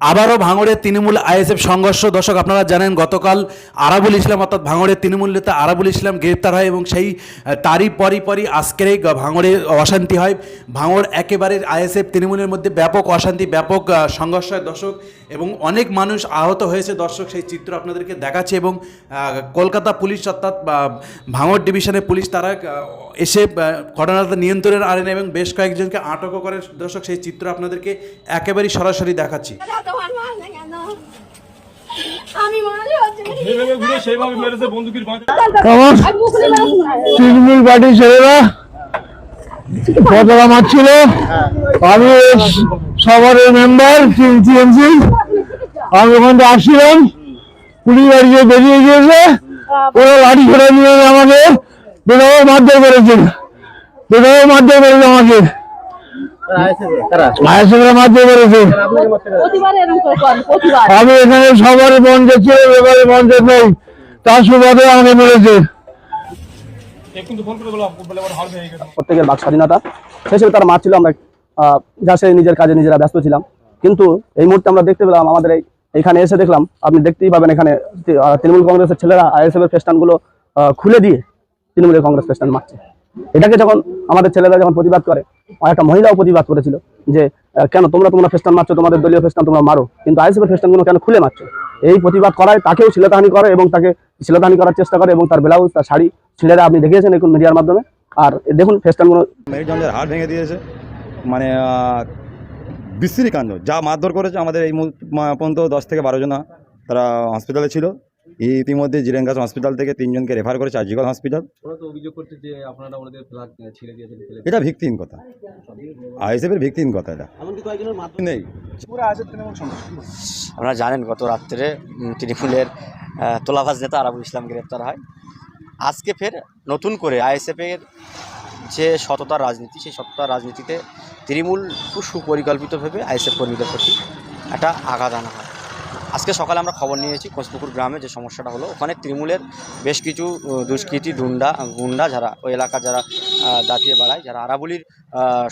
আবারও ভাঙড়ের তৃণমূল আইএসএফ সংঘর্ষ। দর্শক, আপনারা জানেন গতকাল আরাবুল ইসলাম, অর্থাৎ ভাঙড়ের তৃণমূল নেতা আরাবুল ইসলাম গ্রেপ্তার হয় এবং সেই তারই পরই পরই আজকের এই ভাঙড়ে অশান্তি হয়। ভাঙড় একেবারে আইএসএফ তৃণমূলের মধ্যে ব্যাপক অশান্তি, ব্যাপক সংঘর্ষ হয় দর্শক, এবং অনেক মানুষ আহত হয়েছে। দর্শক, সেই চিত্র আপনাদেরকে দেখাচ্ছে এবং কলকাতা পুলিশ, অর্থাৎ ভাঙড় ডিভিশনের পুলিশ, তারা এসে ঘটনাটা নিয়ন্ত্রণের আনেন এবং বেশ কয়েকজনকে আটকও করে। দর্শক, সেই চিত্র আপনাদেরকে একেবারেই সরাসরি দেখাচ্ছি। তোমার মা না কেন? আমি মনে হচ্ছে ঘুরে মেরেছে বন্দুকের তৃণমূল পার্টির ছেলেরা পতাকা মারছিল। আমি সবারের মেম্বার টিএমসি। আমি ওখান থেকে আসছিলাম। পুলিশ বাড়ি গিয়ে বেরিয়ে গিয়েছে। ওরা লাঠি ছেড়ে নিয়ে আমাকে। বেদম মারধর করেছে। বেদম মারধর করেছে আমাকে। আমি এখানে সবার ছিল নেই। তার সুবাদে আমাকে প্রত্যেকের বাক স্বাধীনতা। আমরা যা নিজের কাজে নিজেরা ব্যস্ত ছিলাম। কিন্তু এই মুহূর্তে আমরা দেখতে পেলাম, আমাদের এই, এখানে এসে দেখলাম, আপনি দেখতেই পাবেন এখানে তৃণমূল কংগ্রেসের ছেলেরা আইএসএফ এর ফেস্টানগুলো খুলে দিয়ে তৃণমূলের কংগ্রেস ফেস্টান মারছে। এটাকে যখন আমাদের ছেলেরা যখন প্রতিবাদ করে একটা মহিলাও প্রতিবাদ করেছিল যে কেন তোমরা তোমরা ফেস্টান মারছো, তোমাদের দলীয় ফেস্টান তোমরা মারো, কিন্তু আইএসএফ এর ফেস্টানগুলো কেন খুলে মারছো? এই প্রতিবাদ করায়, তাকেও শিলতাহানি করে এবং তাকে শিলতাহানি করার চেষ্টা করে এবং তার ব্লাউজ, তার শাড়ি ছেলেরা আপনি দেখিয়েছেন এখন মিডিয়ার মাধ্যমে। আর দেখুন ফেস্টানগুলো মেরুদণ্ডের হাড় ভেঙে দিয়েছে। মানে বিশ্রী কাণ্ড। যা মারধর করেছে আমাদের এই পর্যন্ত দশ থেকে বারো জনা তারা হসপিটালে ছিল। ইতিমধ্যে জিরেঙ্গাস হসপিটাল থেকে তিনজনকে রেফার করেছে আজিগল হসপিটাল। ওরা তো অভিযোগ করছে যে আপনারা ওনাদের ফ্ল্যাট ছেড়ে দিয়েছেন ফেলে এটা ভিত্তিহীন কথা। আইএসএফের ভিত্তিহীন কথা এটা। নেই। আপনারা জানেন গত রাত্রে তৃণমূলের তোলাবাজ নেতা আরাবুল ইসলাম গ্রেপ্তার হয়। আজকে ফের নতুন করে আইএসএফের যে সততার রাজনীতি সেই সততার রাজনীতিতে তৃণমূল খুব সুপরিকল্পিতভাবে আইএসএফ কর্মীদের প্রতি একটা আঘাত আনা হয়। আজকে সকালে আমরা খবর নিয়েছি কোচপুকুর গ্রামে যে সমস্যাটা হলো। ওখানে তৃণমূলের বেশ কিছু দুষ্কৃতী ডুন্ডা গুন্ডা যারা ওই এলাকা যারা দাপিয়ে বেড়ায়, যারা আরাবুলির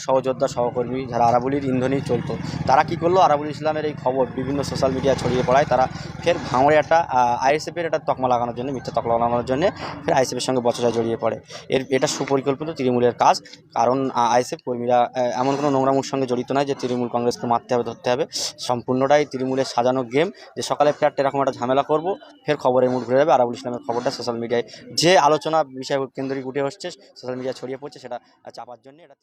সহযোদ্ধা সহকর্মী, যারা আরাবুলির ইন্ধনই চলতো, তারা কি করল? আরাবুল ইসলামের এই খবর বিভিন্ন সোশ্যাল মিডিয়া ছড়িয়ে পড়ায়, তারা ফের ভাঙড়ে একটা আইএসএফের একটা তকমা লাগানোর জন্য, মিথ্যা তকমা লাগানোর জন্য ফের আইএসএফের সঙ্গে বচসায় জড়িয়ে পড়ে। এর, এটা সুপরিকল্পিত তৃণমূলের কাজ, কারণ আইএসএফ কর্মীরা এমন কোনো নোংরামুর সঙ্গে জড়িত নয় যে তৃণমূল কংগ্রেসকে মারতে হবে, ধরতে হবে। সম্পূর্ণটাই তৃণমূলের সাজানো গেম যে সকালে ফ্ল্যাট এরকম একটা ঝামেলা করব, ফের খবরের মুড ঘুরে যাবে। আরাবুল ইসলামের খবরটা সোশ্যাল মিডিয়ায় যে আলোচনা বিষয় কেন্দ্রিক উঠে হচ্ছে সোশ্যাল মিডিয়ায় ছড়িয়ে পড়ছে, সেটা চাপার জন্য এটা